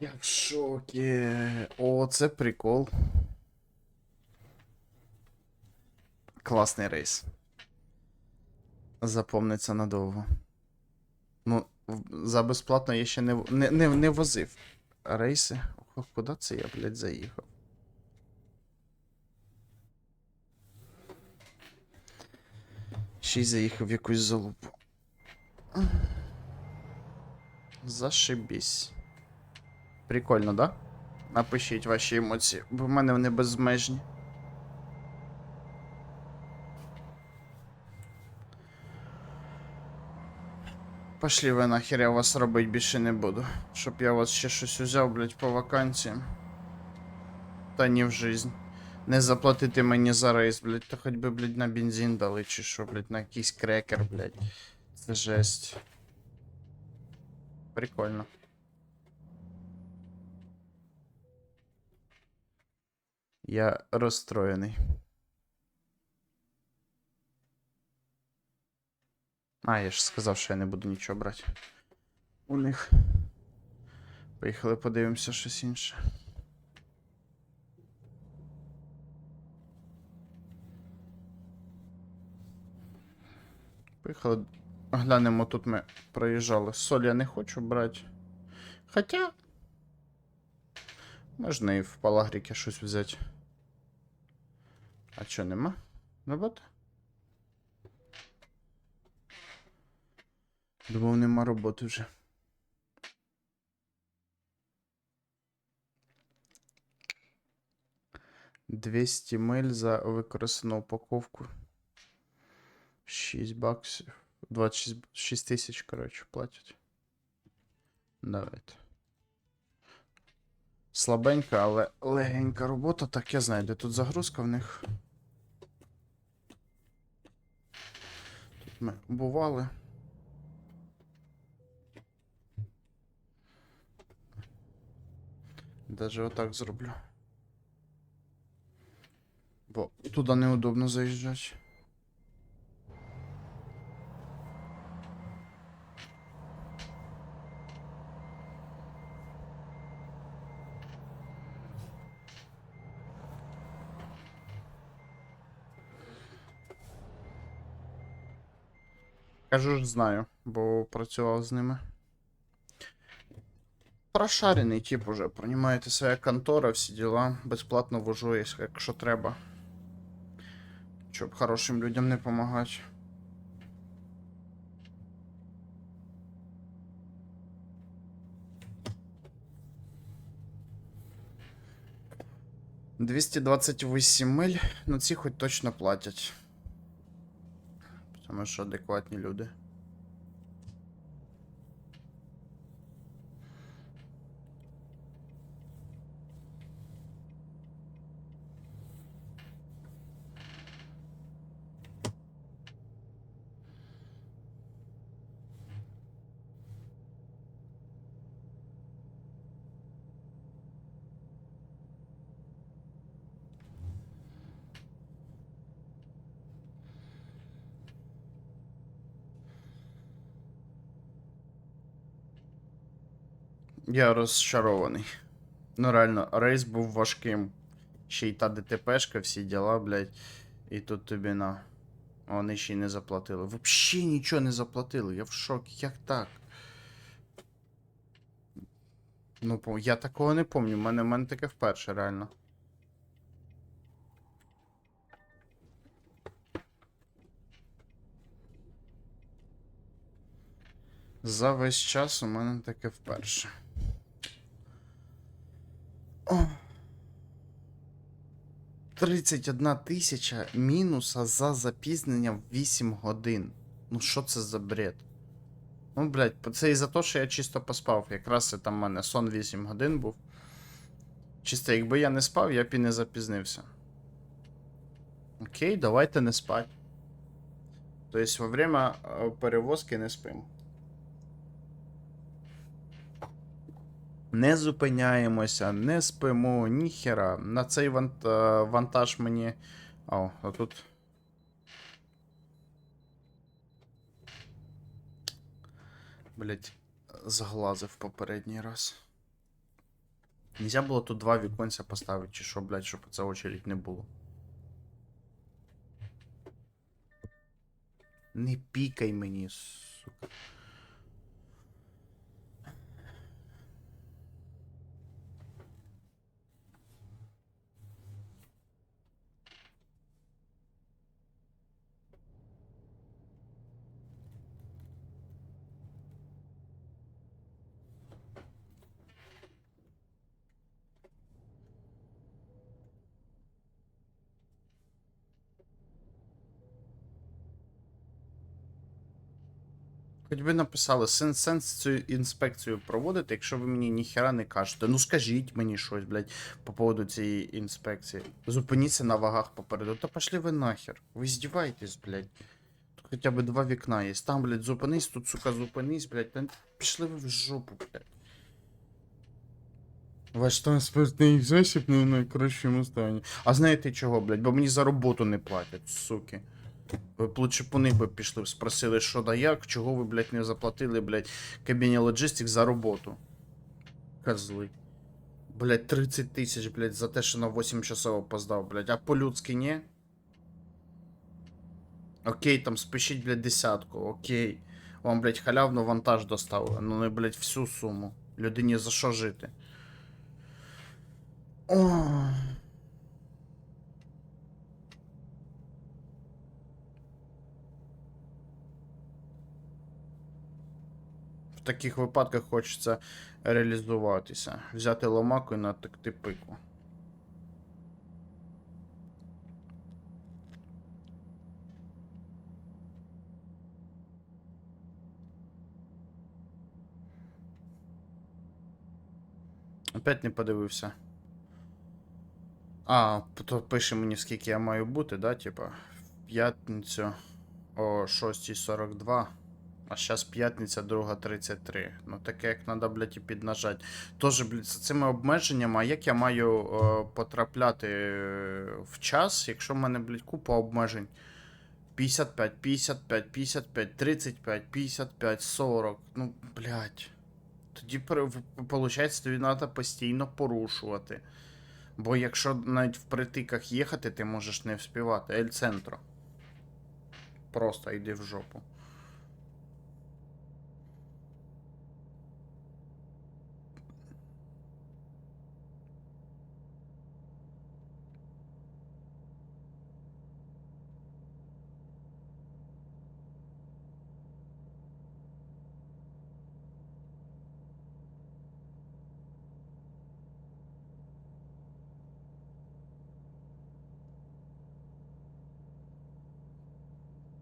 Я в шокі. О, це прикол. Класний рейс. Запомниться надовго. Ну, за безплатно я ще не, не, не, не возив рейси. Ох, Куди це я, блядь, заїхав? Ще й заїхав в якусь залупу. Зашибісь. Прикольно, да? Напишіть ваші емоції, бо в мене вони безмежні. Пошлі ви нахер, я вас робить більше не буду. Щоб я вас ще щось узяв, блять, по вакансіям. Та ні в жизнь. Не заплатити мені за рейс, блять, то хоч би, блять, на бензин дали, чи що, блять, на якийсь крекер, блять. Це жесть. Прикольно. Я розстроєний. А, я ж сказав, що я не буду нічого брати. У них. Поїхали подивимося щось інше. Поїхали. Глянемо, тут ми проїжджали. Соль я не хочу брати. Хоча. Можна і в палагріки щось взяти. А чо нема? Робота? Думав, нема роботи вже. Двісті миль за використану упаковку. 6 баксів. 26 тисяч, коротше, платять. Давайте. Слабенька, але легенька робота. Так, я знаю, де тут загрузка в них. Ми бували. Даже отак зроблю. Бо туди неудобно заїжджати. Кажу ж знаю, бо працював з ними. Прошарений тип уже, понімаєте, своя контора, всі діла. Безплатно вожу, якщо- треба. Щоб хорошим людям не допомагати. Двісті двадцять миль, ну ці хоч точно платять. Тому що адекватні люди. Я розчарований. Ну реально, рейс був важким. Ще й та ДТПшка, всі діла, блядь. І тут тобі на. Вони ще й не заплатили. Вообще нічого не заплатили. Я в шокі. Як так? Ну, я такого не пам'ятаю. У мене, мене таке вперше, реально. За весь час у мене таке вперше. 31 тисяча мінуса за запізнення в 8 годин. Ну що це за бред? Ну, блядь, це і за те, що я чисто поспав. Якраз це там в мене сон 8 годин був. Чисто, якби я не спав, я б і не запізнився. Окей, давайте не спать. Тобто, во время перевозки не спим. Не зупиняємося, не спимо, ніхера. На цей е, вантаж мені. О, а тут. Блять, зглазив попередній раз. Нельзя було тут два віконця поставити, чи що, блядь, щоб це очередь не було. Не пікай мені, сука. Хоч би написали, сенс, сенс цю інспекцію проводити, якщо ви мені ніхера не кажете. Ну скажіть мені щось, блядь, по поводу цієї інспекції. Зупиніться на вагах попереду. Та пошли ви нахер. Ви здіваєтесь, блядь. Тут хоча б два вікна є. Там, блядь, зупинись, тут, сука, зупинись, блядь. Та пішли ви в жопу, блядь. Ваш транспортний засіб не в найкращому стані. А знаєте чого, блядь? Бо мені за роботу не платять, суки. Б лучше по них би пішли, спросили, що да як, чого ви, блядь, не заплатили, блядь, кабіні Logistics за роботу. Козли. Блядь, 30 тисяч, блядь, за те, що на 8 часов опоздав, блядь. А по-людськи ні? Окей, там спишіть, блядь, десятку, окей. Вам, блядь, халявно вантаж доставили. Ну не, блядь, всю суму. Людині за що жити? Ой. В таких випадках хочеться реалізуватися. Взяти ломаку і натекти пику. Опять не подивився. А, то пише мені, скільки я маю бути, да, типа, в п'ятницю о 6.42. А зараз п'ятниця, друга 33. Ну таке, як треба, блядь, і піднажать. Тоже, блядь, з цими обмеженнями, а як я маю е, потрапляти е, в час, якщо в мене, блядь, купа обмежень. 55, 55, 55, 35, 55, 40. Ну, блядь. Тоді, виходить, тобі треба постійно порушувати. Бо якщо навіть в притиках їхати, ти можеш не вспівати. Ель центро. Просто йди в жопу.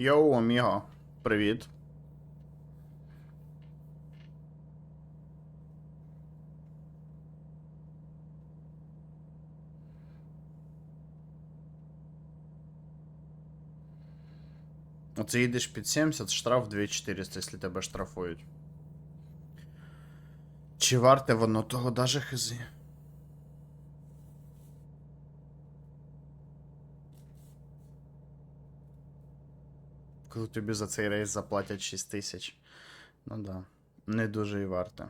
Йоу, Аміго. Привіт. Оце їдеш під 70, штраф 2400, якщо тебе штрафують. Чи варте воно того даже хизи? Коли тобі за цей рейс заплатять 6 тисяч. Ну да. Не дуже і варто.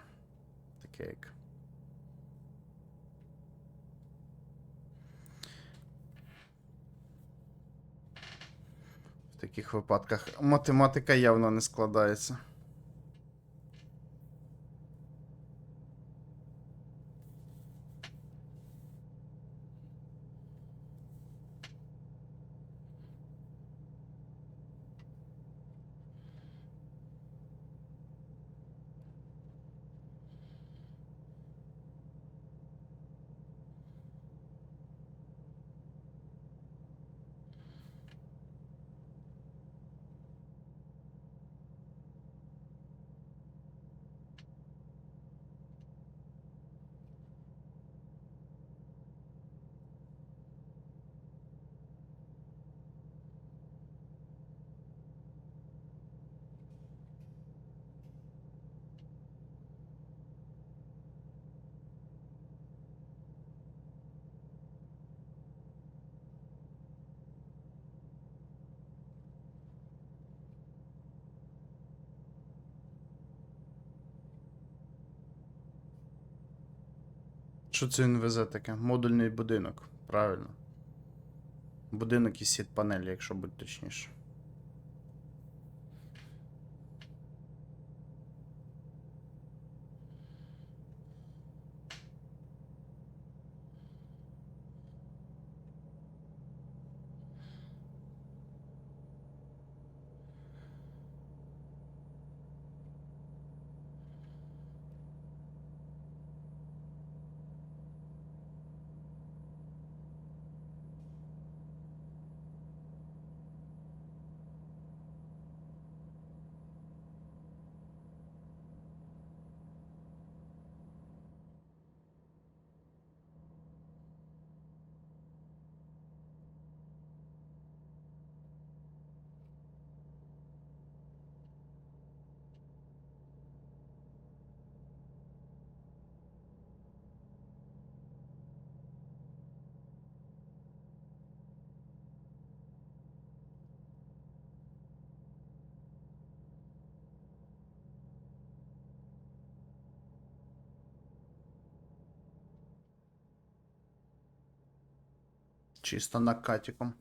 Таке як. В таких випадках математика явно не складається. Що це везе таке? Модульний будинок. Правильно. Будинок із сіт панелі, якщо бути точніше. Чисто накатиком.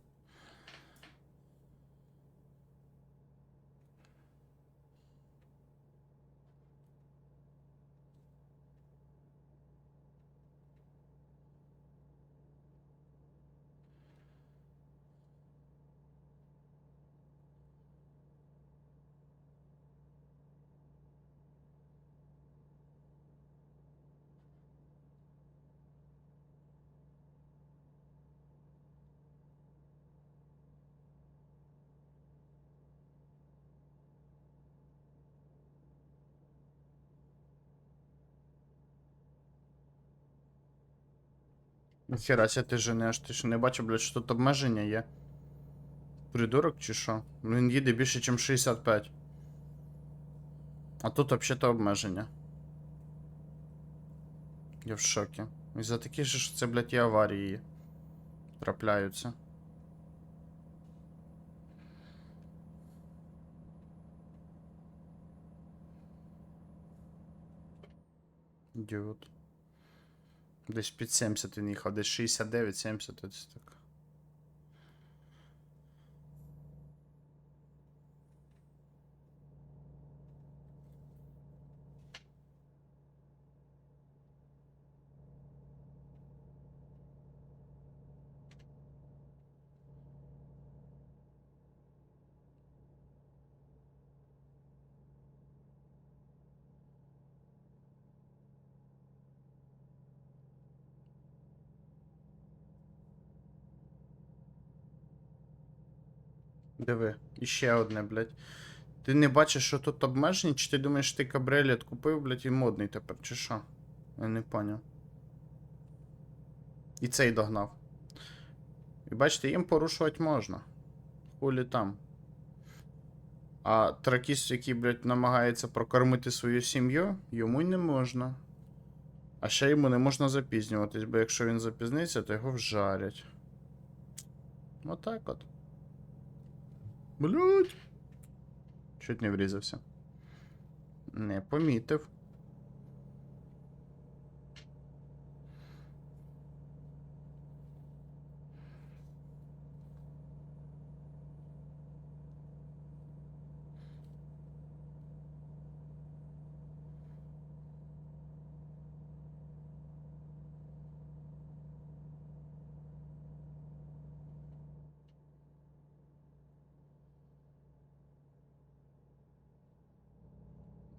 Ніхера ся ти женеш, ти що не бачив, блядь, що тут обмеження є. Придурок чи що? Він їде більше, ніж 65. А тут взагалі обмеження. Я в шокі. І за такі ж що це, блядь, і аварії трапляються. Ідіот. Десь під 70 він їхав, десь 69-70, ось так. Диви, іще одне, блядь. Ти не бачиш, що тут обмежені, чи ти думаєш, ти кабріолет купив, блядь, і модний тепер, чи що? Я не поняв. І цей догнав. І бачите, їм порушувати можна. Хулі там. А тракіст, який, блядь, намагається прокормити свою сім'ю, йому й не можна. А ще йому не можна запізнюватись, бо якщо він запізниться, то його вжарять. Отак от. Блять. Чуть не врізався. Не помітив.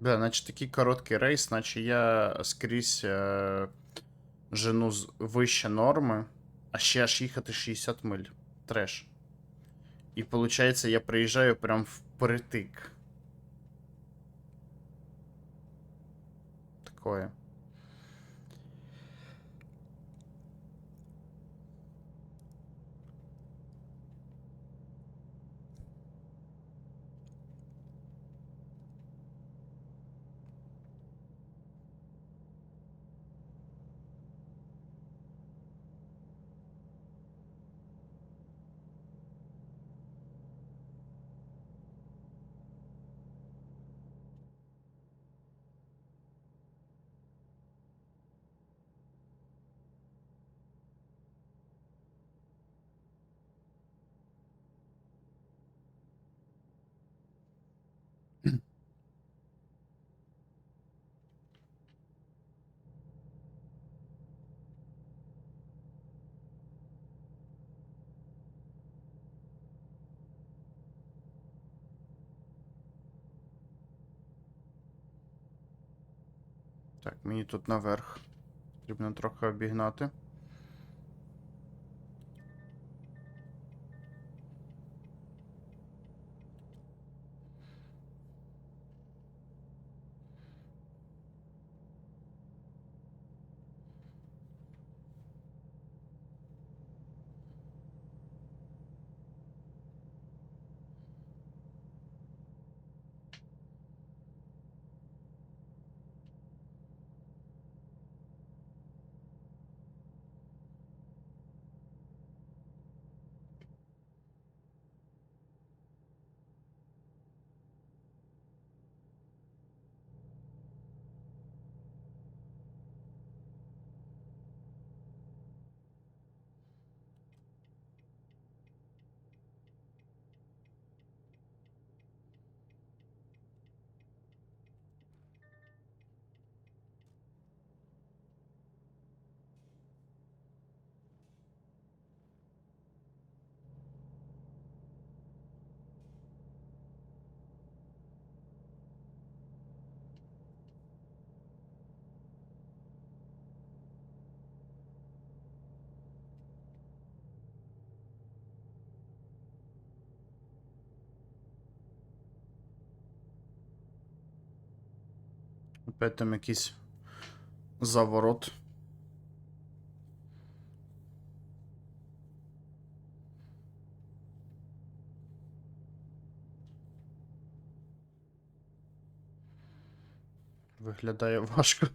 Бля, наче такий короткий рейс, наче я скрізь е, жену з вище норми, а ще аж їхати 60 миль. Треш. І виходить, я приїжджаю прям впритик. Такое. Так, мені тут наверх. Потрібно трохи обігнати. Опять там якийсь заворот. Виглядає важко.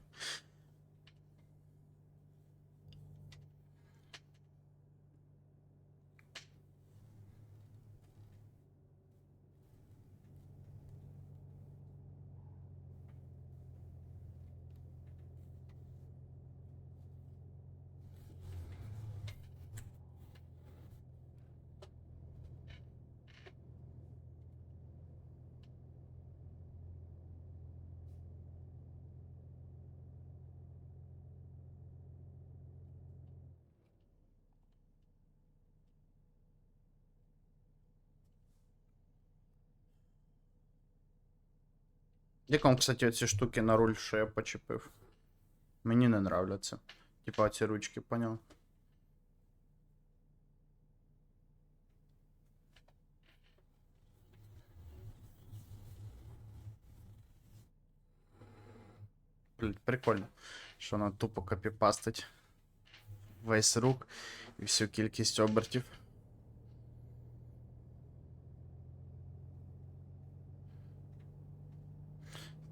Як вам, кстати, оці штуки на руль, що я почепив? Мені не нравляться. Типа ці ручки, поняв? Блін, прикольно, що вона тупо копіпастить весь рук і всю кількість обертів.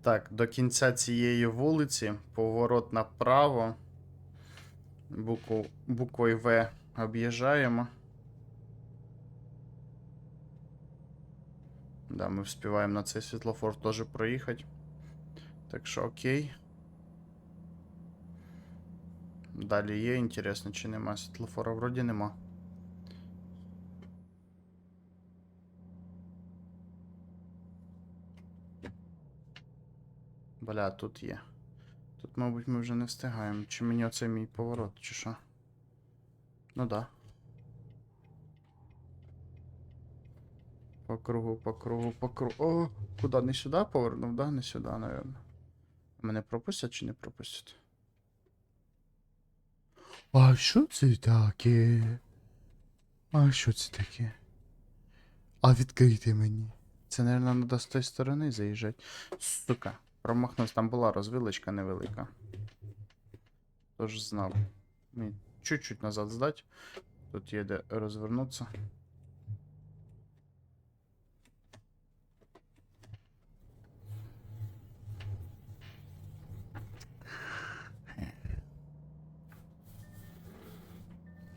Так, до кінця цієї вулиці, поворот направо. Букву, буквою В об'їжджаємо. Да, ми вспіваємо на цей світлофор теж проїхати. Так що окей. Далі є, інтересно, чи нема світлофора? Вроді нема. Бля, тут є. Тут, мабуть, ми вже не встигаємо. Чи мені оце мій поворот, чи що? Ну да. По кругу, по кругу, по кругу. О, куди? Не сюди повернув, да? Не сюди, напевно. Мене пропустять чи не пропустять? А що це таке? А що це таке? А відкрийте мені. Це, мабуть, треба з тої сторони заїжджати. Сука. Промахнувся, там була розвилочка невелика. Тож знав. Мені чуть-чуть назад здать. Тут є де розвернутися.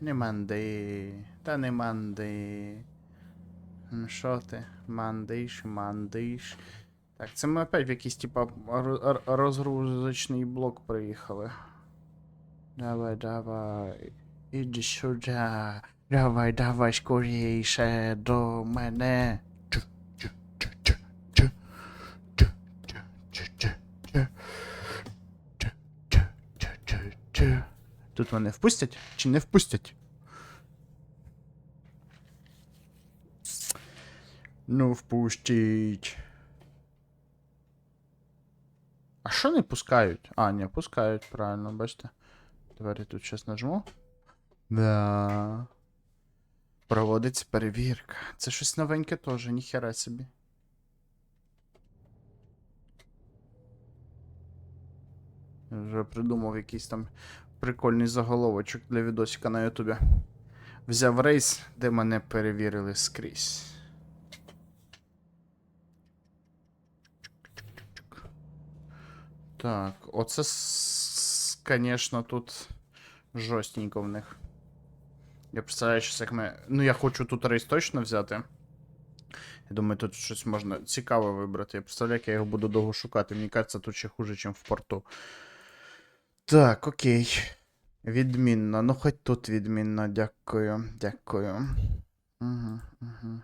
Не манди. Та не манди. Ну що ти? Мандиш, мандиш. Так, це ми опять в якийсь типа ро- ро- розгрузочний блок приїхали. Давай, давай. Іди сюди. Давай, давай скоріше до мене. Тут вони впустять чи не впустять? Ну, впустіть. А що не пускають? А, ні, пускають, правильно, бачите. Я тут щас нажму. Да. Проводиться перевірка. Це щось новеньке теж, ніхера собі. Я Вже придумав якийсь там прикольний заголовочок для відосика на Ютубі. Взяв рейс, де мене перевірили скрізь. Так, оце, конечно, тут жорстенько в них. Я представляю, що як ми. Ну, я хочу тут рейс точно взяти. Я думаю, тут щось можна цікаве вибрати. Я представляю, як я його буду довго шукати. Мені кажеться, тут ще хуже, ніж в порту. Так, окей. Відмінно. Ну, хоч тут відмінно. Дякую. Дякую. Угу, угу.